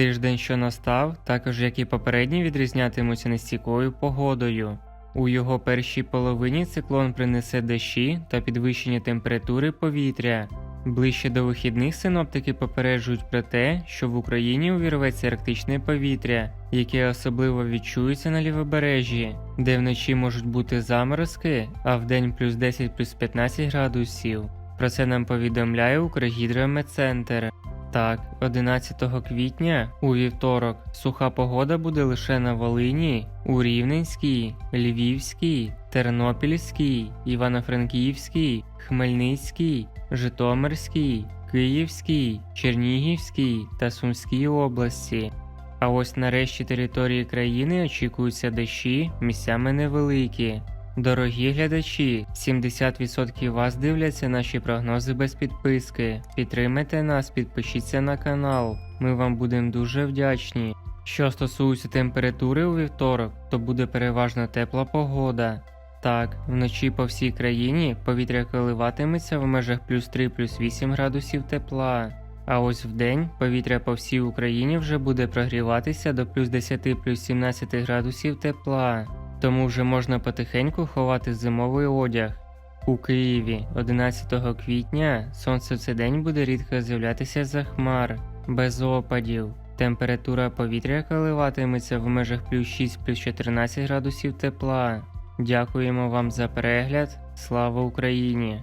Тиждень, що настав, також як і попередній, відрізнятимуться нестійкою погодою. У його першій половині циклон принесе дощі та підвищення температури повітря. Ближче до вихідних синоптики попереджують про те, що в Україні увірветься арктичне повітря, яке особливо відчується на лівобережжі, де вночі можуть бути заморозки, а вдень плюс 10 плюс 15 градусів. Про це нам повідомляє Укргідрометцентр. Так, 11 квітня у вівторок суха погода буде лише на Волині, у Рівненській, Львівській, Тернопільській, Івано-Франківській, Хмельницькій, Житомирській, Київській, Чернігівській та Сумській області. А ось на решті території країни очікуються дощі, місцями невеликі. Дорогі глядачі, 70% вас дивляться наші прогнози без підписки. Підтримайте нас, підпишіться на канал. Ми вам будемо дуже вдячні. Що стосується температури у вівторок, то буде переважно тепла погода. Так, вночі по всій країні повітря коливатиметься в межах плюс 3 плюс 8 градусів тепла. А ось вдень повітря по всій Україні вже буде прогріватися до плюс 10 плюс 17 градусів тепла. Тому вже можна потихеньку ховати зимовий одяг. У Києві 11 квітня сонце в цей день буде рідко з'являтися за хмар, без опадів. Температура повітря коливатиметься в межах плюс 6 плюс 14 градусів тепла. Дякуємо вам за перегляд. Слава Україні!